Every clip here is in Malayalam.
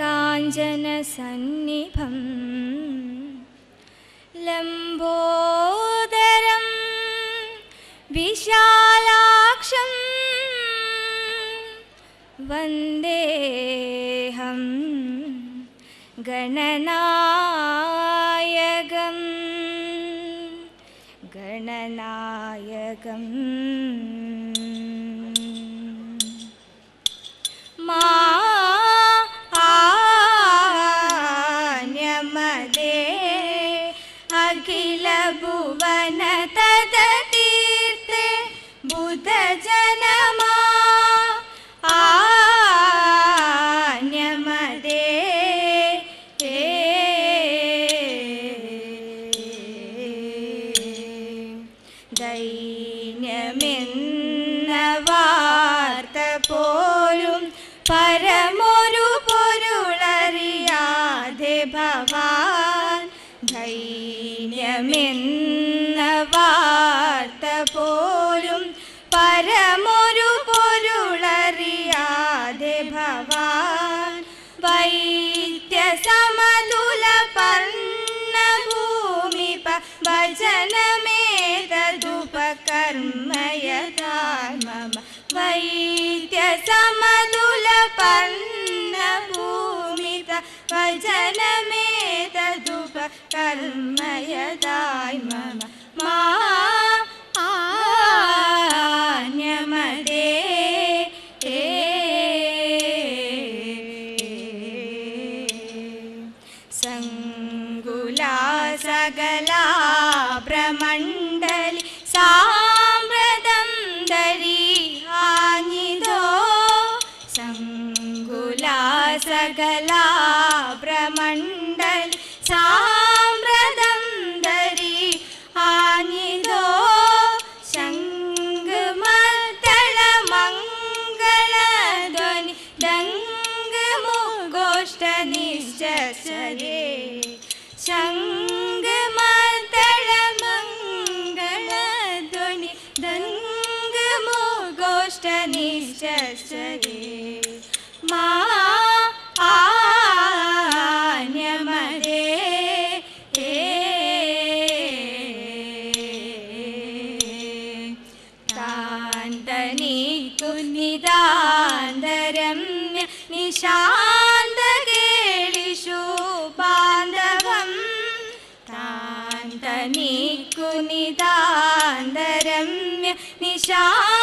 കാഞ്ചനസന്നിഭം ലംബോദരം വിശാലാക്ഷം വന്ദേഹം ഗണനായകം. ഗണനായകം ദൈന്യമെന്ന വാർത്ത പോലും പരമൊരു പൊരുളറിയാതെ ഭവാൻ. ധൈര്യമെന്ന సమదుల పన్న భూమిత భజనమే తదుప కర్మయదాయ మమ మా ಸಗಲ 下。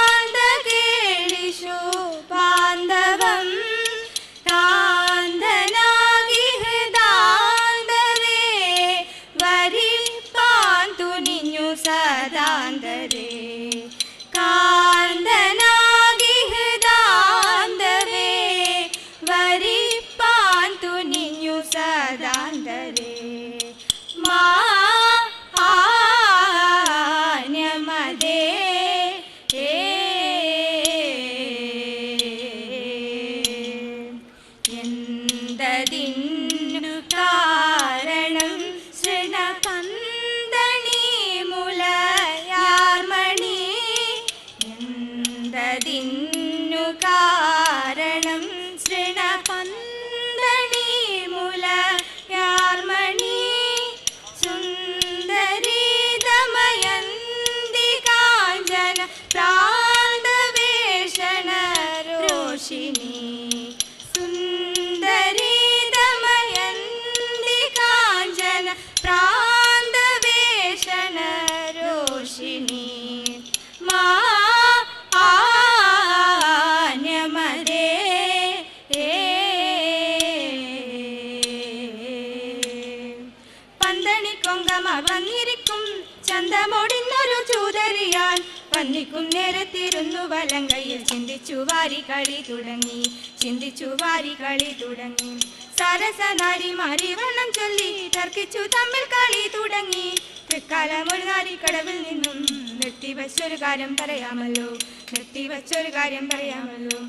ചന്തമൊടിന്നൊരു ചൂതറിയാൻ വന്നിക്കും നേരത്തിരുന്നു വലം കയ്യിൽ ചിന്തിച്ചു വാരി കളി തുടങ്ങി ചിന്തിച്ചു വാരി കളി തുടങ്ങി. സരസനാരി മാറി വണ്ണം ചൊല്ലി തർക്കിച്ചു തമ്മിൽ കളി തുടങ്ങി. തൃക്കാലം ഒരു നാരിക്കടവിൽ നിന്നും നിർത്തിവച്ചൊരു കാര്യം പറയാമല്ലോ നിർത്തിവച്ചൊരു കാര്യം പറയാമല്ലോ.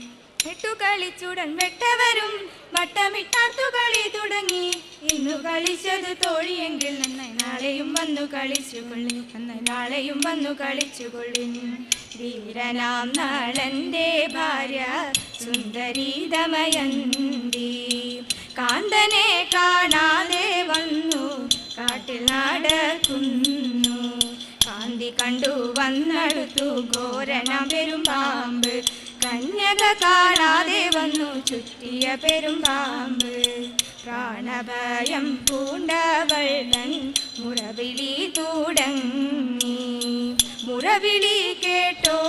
എട്ടു കളിച്ചുടൻ വെട്ടവരും വട്ടമിട്ടാത്തു കളി തുടങ്ങി. ഇന്നു കളിച്ചത് തോഴിയെങ്കിൽ നന്നായി നാളെയും വന്നു കളിച്ചു കൊള്ളി അന്ന് നാളെയും വന്നു കളിച്ചു കൊള്ളി വീരനാം നാളന്റെ ഭാര്യ സുന്ദരി ദമയന്തി കാന്തനെ കാണാതെ വന്നു കാട്ടിൽ നടക്കുന്നു. കാന്തി കണ്ടു വന്നടുത്തു ഘോരണ പെരുമ്പാമ്പ്. കന്യക കാണാതെ വന്നു ചുറ്റിയ പെരുമ്പാമ്പ്. പ്രാണഭയം പൂണ്ടവൾ തൻ മുറവിളി തുടങ്ങി. മുറവിളി കേട്ടോടി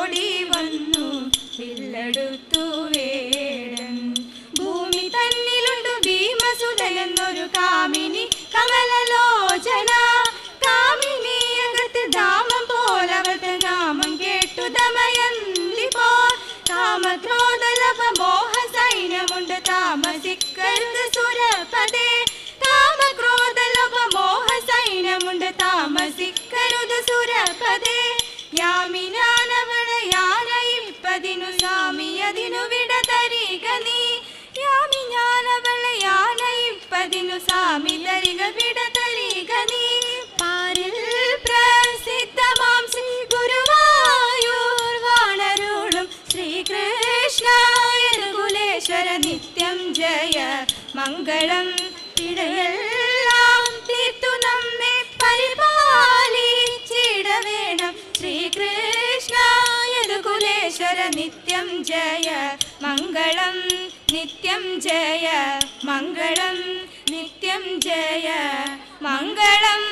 സ്വാമി തരിക വിട തരിക നീ. പാരിൽ പ്രസിദ്ധമാം ശ്രീ ഗുരുവായൂർ വാണരുളും ശ്രീകൃഷ്ണ കുലേശ്വര നിത്യം ജയ. മംഗളം ഇടയെല്ലാം തീർത്തു നമ്മെ പരിപാലിച്ചിടവേണം. ശ്രീകൃഷ്ണ കുലേശ്വര നിത്യം ജയ. മംഗളം നിത്യം ജയ. മംഗളം നിത്യം ജയ മംഗളം.